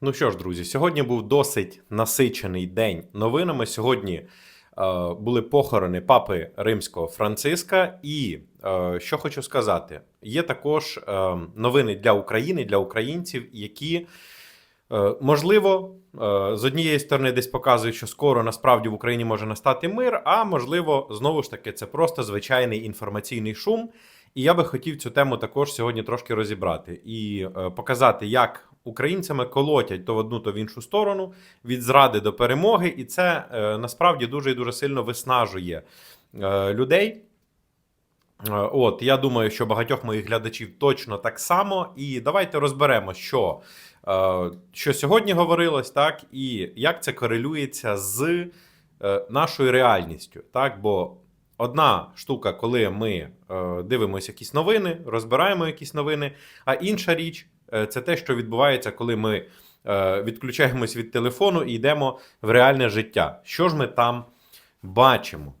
Ну що ж, друзі, сьогодні був досить насичений день новинами. Сьогодні е, були похорони папи римського Франциска. І е, що хочу сказати, є також е, новини для України, для українців, які. Е, Можливо, е, з однієї сторони, десь показують, що скоро насправді в Україні може настати мир, а можливо, знову ж таки, це просто звичайний інформаційний шум. І я би хотів цю тему також сьогодні трошки розібрати і е, показати, як українцями колотять то в одну, то в іншу сторону від зради до перемоги, і це е, насправді дуже і дуже сильно виснажує е, людей. Е, От, я думаю, що багатьох моїх глядачів точно так само. І давайте розберемо, що, що сьогодні говорилось, так, і як це корелюється з нашою реальністю. Так, бо одна штука, коли ми дивимося якісь новини, розбираємо якісь новини, а інша річ це те, що відбувається, коли ми е, відключаємось від телефону і йдемо в реальне життя. Що ж ми там бачимо?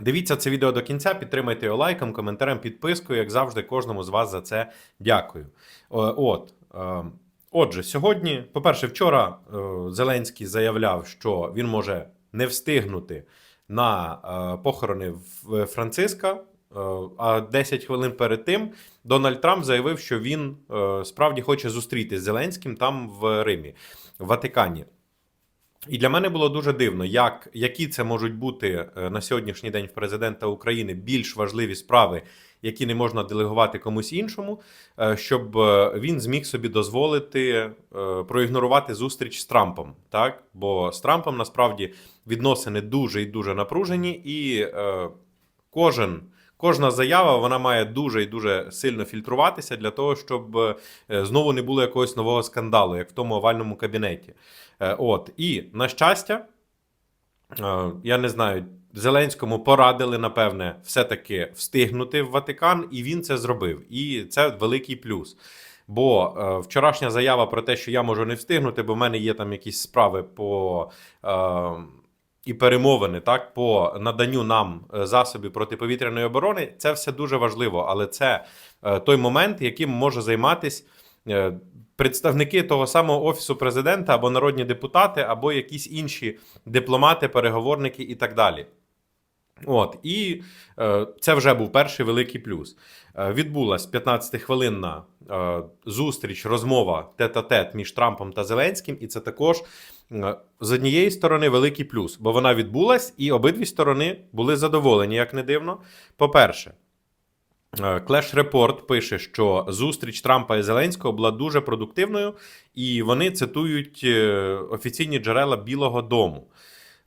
Дивіться це відео до кінця, підтримайте його лайком, коментарем, підпискою. Як завжди, кожному з вас за це дякую. От. е, Отже, сьогодні, по-перше, вчора е, Зеленський заявляв, що він може не встигнути на е, похорони Франциска. Е, А 10 хвилин перед тим Дональд Трамп заявив, що він е, справді хоче зустрітися з Зеленським там в Римі, в Ватикані. І для мене було дуже дивно, як, які це можуть бути е, на сьогоднішній день в президента України більш важливі справи, які не можна делегувати комусь іншому, щоб він зміг собі дозволити проігнорувати зустріч з Трампом. Так? Бо з Трампом насправді відносини дуже і дуже напружені, і кожен. Кожна заява вона має дуже і дуже сильно фільтруватися для того, щоб е, знову не було якогось нового скандалу, як в тому овальному кабінеті. Е, От і на щастя, е, я не знаю, Зеленському порадили, напевне, все-таки встигнути в Ватикан, і він це зробив. І це великий плюс. Бо е, вчорашня заява про те, що я можу не встигнути, бо в мене є там якісь справи по. Е, і перемовини так по наданню нам е, засобів протиповітряної оборони, це все дуже важливо, але це е, той момент, яким може займатися е, представники того самого офісу президента або народні депутати, або якісь інші дипломати, переговорники і так далі. От і е, це вже був перший великий плюс. Е, відбулась 15-хвилинна е, зустріч, розмова тет-а-тет між Трампом та Зеленським, і це також з однієї сторони великий плюс, бо вона відбулась, і обидві сторони були задоволені, як не дивно. По-перше, е, Clash Report пише, що зустріч Трампа і Зеленського була дуже продуктивною, і вони цитують е, офіційні джерела Білого Дому.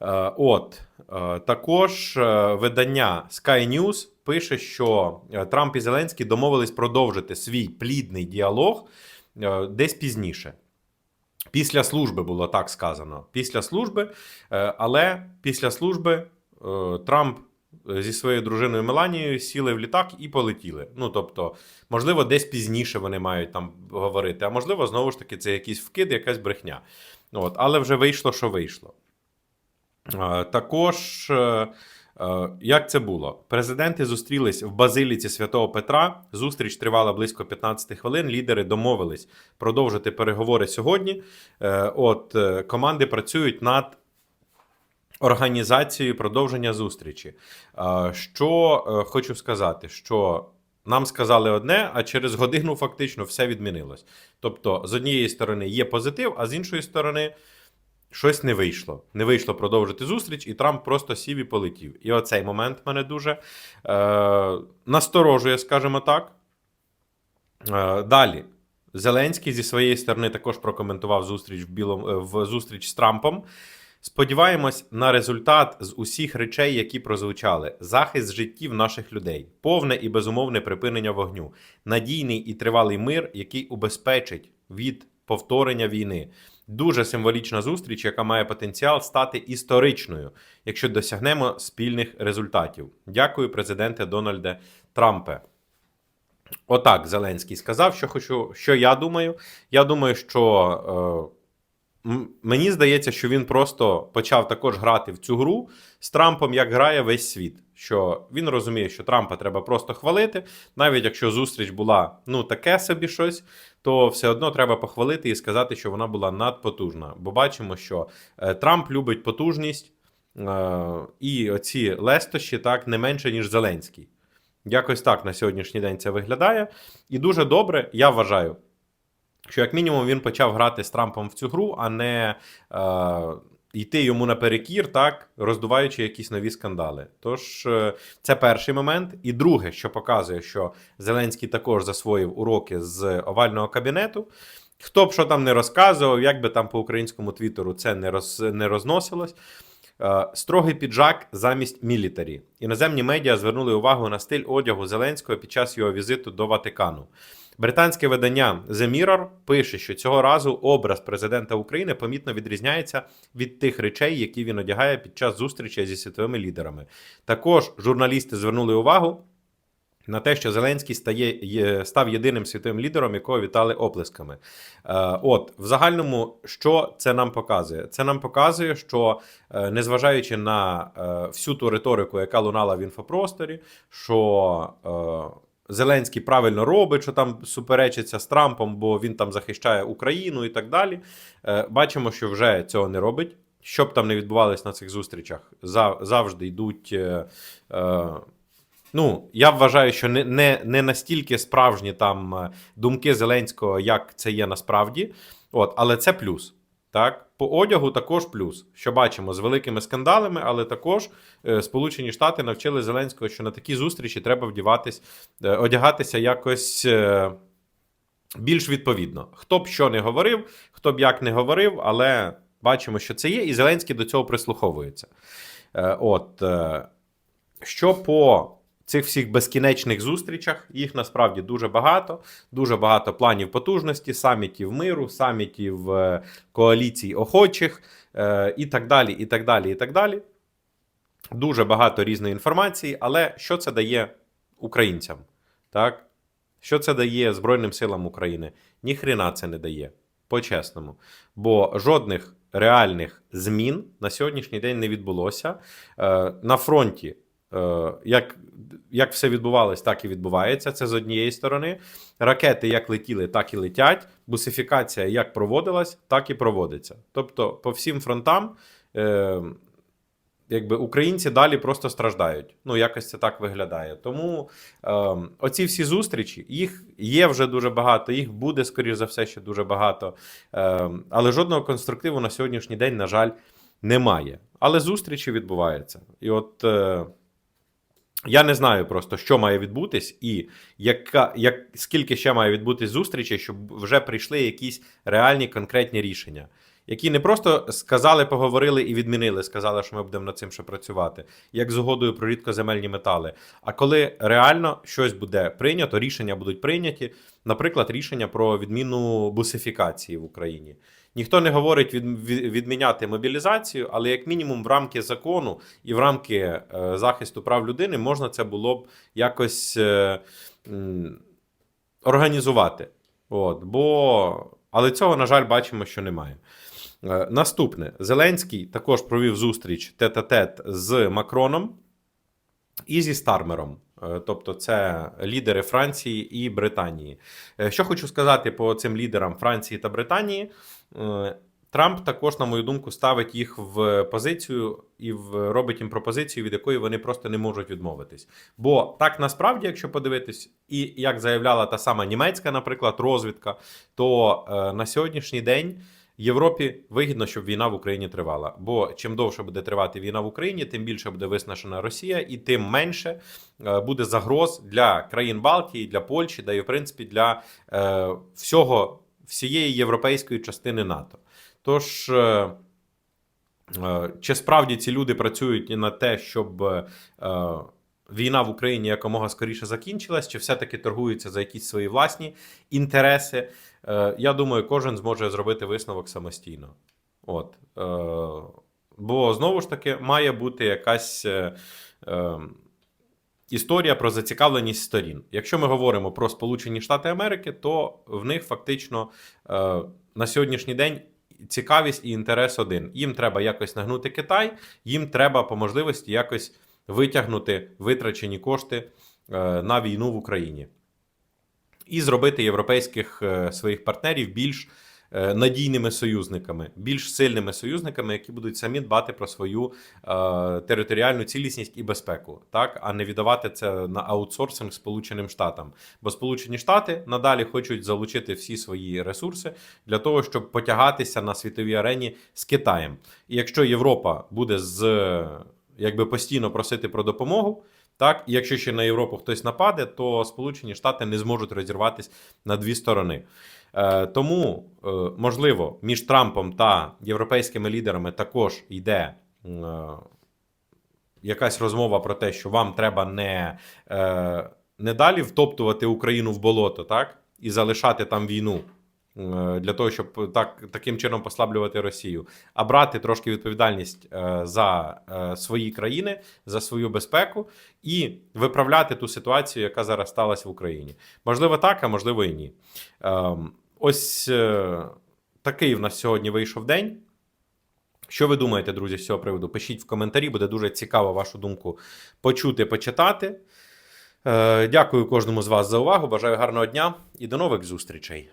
Е, От е, також е, видання Sky News пише, що е, Трамп і Зеленський домовились продовжити свій плідний діалог е, десь пізніше. Після служби було так сказано. Після служби, е, але після служби е, Трамп е, зі своєю дружиною Меланією сіли в літак і полетіли. Ну тобто, можливо, десь пізніше вони мають там говорити, а можливо, знову ж таки, це якийсь вкид, якась брехня. От, але вже вийшло, що вийшло. Також, як це було? Президенти зустрілись в базиліці Святого Петра. Зустріч тривала близько 15 хвилин. Лідери домовились продовжити переговори сьогодні. Е, От е, команди працюють над організацією продовження зустрічі. Е, Що е, хочу сказати, що. Нам сказали одне, а через годину фактично все відмінилось. Тобто, з однієї сторони є позитив, а з іншої сторони, щось не вийшло. Не вийшло продовжити зустріч, і Трамп просто сів і полетів. І оцей момент мене дуже е, насторожує, скажімо так. Е, далі. Зеленський зі своєї сторони також прокоментував зустріч в білому е, в зустріч з Трампом. Сподіваємось на результат з усіх речей, які прозвучали: захист життів наших людей, повне і безумовне припинення вогню, надійний і тривалий мир, який убезпечить від повторення війни. Дуже символічна зустріч, яка має потенціал стати історичною, якщо досягнемо спільних результатів. Дякую, президенте Дональде Трампе. Отак Зеленський сказав, що хочу, що я думаю. Я думаю, що е, мені здається, що він просто почав також грати в цю гру з Трампом, як грає весь світ. Що він розуміє, що Трампа треба просто хвалити, навіть якщо зустріч була ну таке собі щось, то все одно треба похвалити і сказати, що вона була надпотужна. Бо бачимо, що е, Трамп любить потужність е, і оці лестощі так не менше, ніж Зеленський. Якось так на сьогоднішній день це виглядає. І дуже добре, я вважаю, що як мінімум він почав грати з Трампом в цю гру, а не е, йти йому наперекір, так, роздуваючи якісь нові скандали. Тож е, це перший момент. І друге, що показує, що Зеленський також засвоїв уроки з овального кабінету. Хто б що там не розказував, як би там по українському твіттеру це не, роз, не розносилось. Е, Строгий піджак замість мілітарі. Іноземні медіа звернули увагу на стиль одягу Зеленського під час його візиту до Ватикану. Британське видання The Mirror пише, що цього разу образ президента України помітно відрізняється від тих речей, які він одягає під час зустрічі зі світовими лідерами. Також журналісти звернули увагу на те, що Зеленський стає, є- став єдиним світовим лідером, якого вітали оплесками. Е, От, в загальному, що це нам показує? Це нам показує, що е, незважаючи на е, всю ту риторику, яка лунала в інфопросторі, що е, Зеленський правильно робить, що там суперечиться з Трампом, бо він там захищає Україну і так далі. Е, Бачимо, що вже цього не робить. Що б там не відбувалось на цих зустрічах, зав- завжди йдуть. Е, е, Ну, я вважаю, що не, не, не настільки справжні там е, думки Зеленського, як це є насправді. От, але це плюс. Так, по одягу також плюс, що бачимо з великими скандалами, але також е, Сполучені Штати навчили Зеленського, що на такі зустрічі треба вдіватись, е, одягатися якось більш відповідно. Хто б що не говорив, хто б як не говорив, але бачимо, що це є, і Зеленський до цього прислуховується. От, що по цих всіх безкінечних зустрічах, їх насправді дуже багато, дуже багато планів потужності, самітів миру, самітів е, коаліцій охочих е, і так далі. і так далі, і так далі. Дуже багато різної інформації, але що це дає українцям? Так? Що це дає Збройним силам України? Ніхрена це не дає. По-чесному. Бо жодних реальних змін на сьогоднішній день не відбулося. Е, на фронті, як, як все відбувалось, так і відбувається. Це з однієї сторони. Ракети як летіли, так і летять. Бусифікація як проводилась, так і проводиться. Тобто, по всім фронтам. Е, Якби українці далі просто страждають. Ну, якось це так виглядає. Тому е, оці всі зустрічі, їх є вже дуже багато, їх буде, скоріш за все, ще дуже багато. Е, але жодного конструктиву на сьогоднішній день, на жаль, немає. Але зустрічі відбуваються. І от е, я не знаю просто, що має відбутись, і яка, як, скільки ще має відбутись зустрічей, щоб вже прийшли якісь реальні конкретні рішення. Які не просто сказали, поговорили і відмінили, сказали, що ми будемо над цим ще працювати, як з угодою про рідкоземельні метали. А коли реально щось буде прийнято, рішення будуть прийняті, наприклад, рішення про відміну бусифікації в Україні. Ніхто не говорить від, від- відміняти мобілізацію, але як мінімум в рамки закону і в рамки е, захисту прав людини можна це було б якось е, м, організувати. От, бо... Але цього, на жаль, бачимо, що немає. Е, Наступне: Зеленський також провів зустріч тет-а-тет з Макроном і зі Стармером. Е, Тобто, це лідери Франції і Британії. Е, Що хочу сказати по цим лідерам Франції та Британії. Трамп також, на мою думку, ставить їх в позицію і робить їм пропозицію, від якої вони просто не можуть відмовитись. Бо так насправді, якщо подивитись, і як заявляла та сама німецька, наприклад, розвідка, то на сьогоднішній день Європі вигідно, щоб війна в Україні тривала. Бо чим довше буде тривати війна в Україні, тим більше буде виснажена Росія, і тим менше е, буде загроз для країн Балтії, для Польщі, да і в принципі для е, всього всієї європейської частини НАТО. Тож. е, Е, Чи справді ці люди працюють на те, щоб е, війна в Україні якомога скоріше закінчилась, чи все-таки торгуються за якісь свої власні інтереси? Е, Я думаю, кожен зможе зробити висновок самостійно. От. Е, Бо знову ж таки має бути якась. е, е, Історія про зацікавленість сторін. Якщо ми говоримо про Сполучені Штати Америки, то в них фактично е, на сьогоднішній день цікавість і інтерес один. Їм треба якось нагнути Китай, їм треба по можливості якось витягнути витрачені кошти е, на війну в Україні. І зробити європейських е, своїх партнерів більш е, надійними союзниками, більш сильними союзниками, які будуть самі дбати про свою е, територіальну цілісність і безпеку, так а не віддавати це на аутсорсинг Сполученим Штатам. Бо Сполучені Штати надалі хочуть залучити всі свої ресурси для того, щоб потягатися на світовій арені з Китаєм. І якщо Європа буде з якби постійно просити про допомогу. Так, і якщо ще на Європу хтось нападе, то Сполучені Штати не зможуть розірватися на дві сторони. Е, тому, е, можливо, між Трампом та європейськими лідерами також йде е, якась розмова про те, що вам треба не, е, не далі втоптувати Україну в болото, так, і залишати там війну. Е, Для того, щоб так, таким чином послаблювати Росію, а брати трошки відповідальність е, за е, свої країни, за свою безпеку і виправляти ту ситуацію, яка зараз сталася в Україні. Можливо, так, а можливо і ні. Ем, Ось такий в нас сьогодні вийшов день. Що ви думаєте, друзі, з цього приводу? Пишіть в коментарі, буде дуже цікаво вашу думку почути, почитати. Дякую кожному з вас за увагу. Бажаю гарного дня і до нових зустрічей.